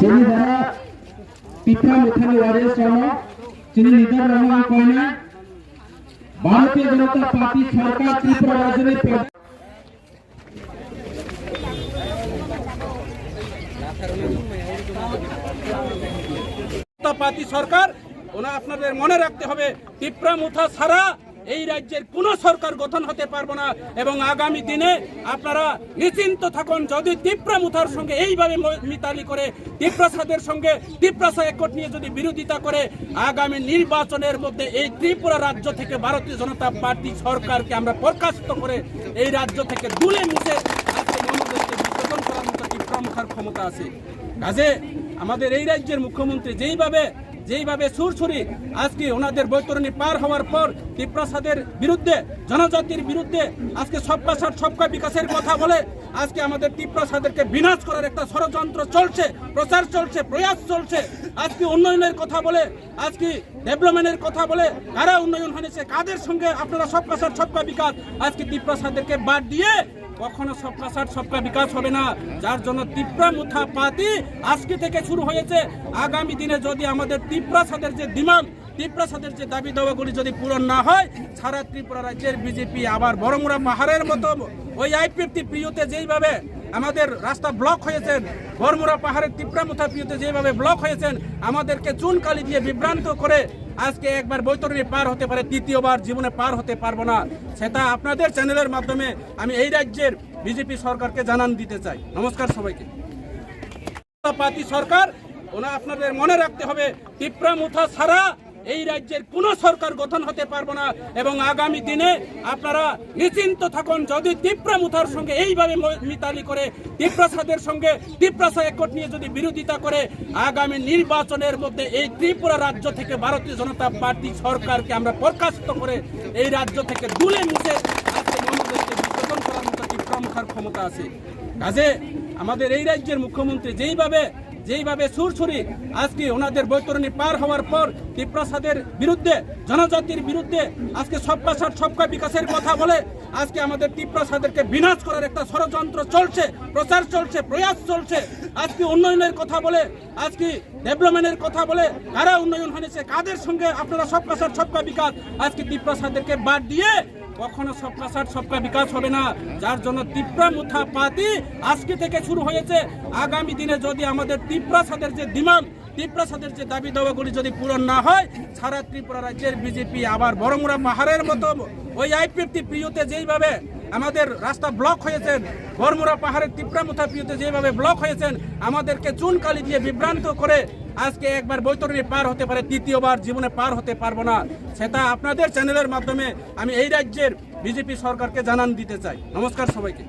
যিনি যারা পিঠা মুখানি ওয়ারের শ্রমক তিনি নিদার রহমান কয়না ভারতীয় জনতা পার্টি সরকার ত্রিপুরা রাজ্যের পার্টি সরকার ওনা আপনাদের মনে রাখতে হবে টিপ্রা মুথা ছাড়া এই রাজ্যের কোন সরকার গঠন হতে পারব না এবং আগামী দিনে আপনারা নিশ্চিন্ত থাকুন, যদি তীব্রা মুথার সঙ্গে এইভাবে মিতালি করে ত্রিপ্রাসাদের সঙ্গে ত্রিপ্রাসা একট নিয়ে যদি বিরোধিতা করে, আগামী নির্বাচনের মধ্যে এই ত্রিপুরা রাজ্য থেকে ভারতীয় জনতা পার্টি সরকারকে আমরা প্রকাশিত করে এই রাজ্য থেকে দুলে তীব্রা মুখার ক্ষমতা আছে। কাজে আমাদের এই রাজ্যের মুখ্যমন্ত্রী যেইভাবে যেইভাবে সুরছুরি আজকে ওনাদের বৈতরণী পার হওয়ার পর ত্রিপ্রাসাদের বিরুদ্ধে, জনজাতির বিরুদ্ধে আজকে সবকা সার সবকা বিকাশের কথা বলে আজকে আমাদের ত্রিপ্রাসাদেরকে বিনাশ করার একটা ষড়যন্ত্র চলছে, প্রচার চলছে, প্রয়াস চলছে। আজকে উন্নয়নের কথা বলে, আজকে ডেভেলপমেন্টের কথা বলে কারা উন্নয়ন হয়েছে কাদের সঙ্গে আপনারা সবকা সার সবকা বিকাশ আজকে ত্রিপ্রাসাদেরকে বাদ দিয়ে কখনো সবকা সার সবকা বিকাশ হবে না। যার জন্য তিপ্রা মুথা পাতি আজকে থেকে শুরু হয়েছে। আগামী দিনে যদি আমাদের তিপ্রাসাদের যে ডিমান্ড তিপ্রাসাদের যে দাবি দাওয়াগুলি যদি পূরণ না হয়, সারা ত্রিপুরা রাজ্যের বিজেপি আবার বড়মুড়া পাহাড়ের মতো ওই আইপিএফটি প্রিয়তে যেইভাবে আমাদের রাস্তা ব্লক হয়েছেন বরমুরা পাহাড়ের তিপ্রামুথা প্রিয়তে যেভাবে ব্লক হয়েছেন, আমাদেরকে চুন কালি দিয়ে বিভ্রান্ত করে আজকে একবার বৈতরণী পার হতে পারে, তৃতীয়বার জীবনে পার হতে পারব না। সেটা আপনাদের চ্যানেলের মাধ্যমে আমি এই রাজ্যের বিজেপি সরকারকে জানান দিতে চাই। নমস্কার সবাইকে। পার্টি সরকার, ওনা আপনাদের মনে রাখতে হবে টিপ্রা মুথা ছাড়া এই রাজ্যের কোন সরকার গঠন হতে পারব না এবং আগামী দিনে আপনারা নিশ্চিন্ত থাকুন, যদি তীব্রা মুথার সঙ্গে এইভাবে মিতালি করে তীব্রাসাদের সঙ্গে ত্রিপ্রাসা একট নিয়ে যদি বিরোধিতা করে, আগামী নির্বাচনের মধ্যে এই ত্রিপুরা রাজ্য থেকে ভারতীয় জনতা পার্টি সরকারকে আমরা প্রকাশিত করে এই রাজ্য থেকে দুলে মুছে আজকে করার মতো মুখার ক্ষমতা আছে। কাজে আমাদের এই রাজ্যের মুখ্যমন্ত্রী যেইভাবে যেইভাবে সুরছুরি আজকে ওনাদের বৈতরণী পার হওয়ার পর ত্রিপ্রাসাদের বিরুদ্ধে, জনজাতির বিরুদ্ধে আজকে সবকা সার সবকা বিকাশের কথা বলে আজকে আমাদের ত্রিপ্রাসাদেরকে বিনাশ করার একটা ষড়যন্ত্র চলছে, প্রচার চলছে, প্রয়াস চলছে। আজকে উন্নয়নের কথা বলে, আজকে ডেভেলপমেন্টের কথা বলে কারা উন্নয়ন হয়েছে, কাদের সঙ্গে আপনারা সবকা সার সবকা বিকাশ, আজকে ত্রিপ্রাসাদেরকে বাদ দিয়ে কখনো সবকা সাথ সবকা বিকাশ হবে না। যার জন্য তিপ্রা মুথা পাতি আজকে থেকে শুরু হয়েছে। আগামী দিনে যদি আমাদের ত্রিপ্রাসাদের যে ডিমান্ড ত্রিপ্রাসাদের যে দাবি দাওয়াগুলি যদি পূরণ না হয়, সারা ত্রিপুরা রাজ্যের বিজেপি আবার বরমুরা মাহারের মতো ওই আইপিএফটি প্রিয়তে যেইভাবে আমাদের রাস্তা ব্লক হয়েছেন। বরমুরা পাহাড়ের তীব্রামুথা পিওতে যেভাবে ব্লক হয়েছেন, আমাদেরকে চুন কালি দিয়ে বিভ্রান্ত করে আজকে একবার বৈতরণী পার হতে পারে, তৃতীয়বার জীবনে পার হতে পারব না। সেটা আপনাদের চ্যানেলের মাধ্যমে আমি এই রাজ্যের বিজেপি সরকারকে জানান দিতে চাই। নমস্কার সবাইকে।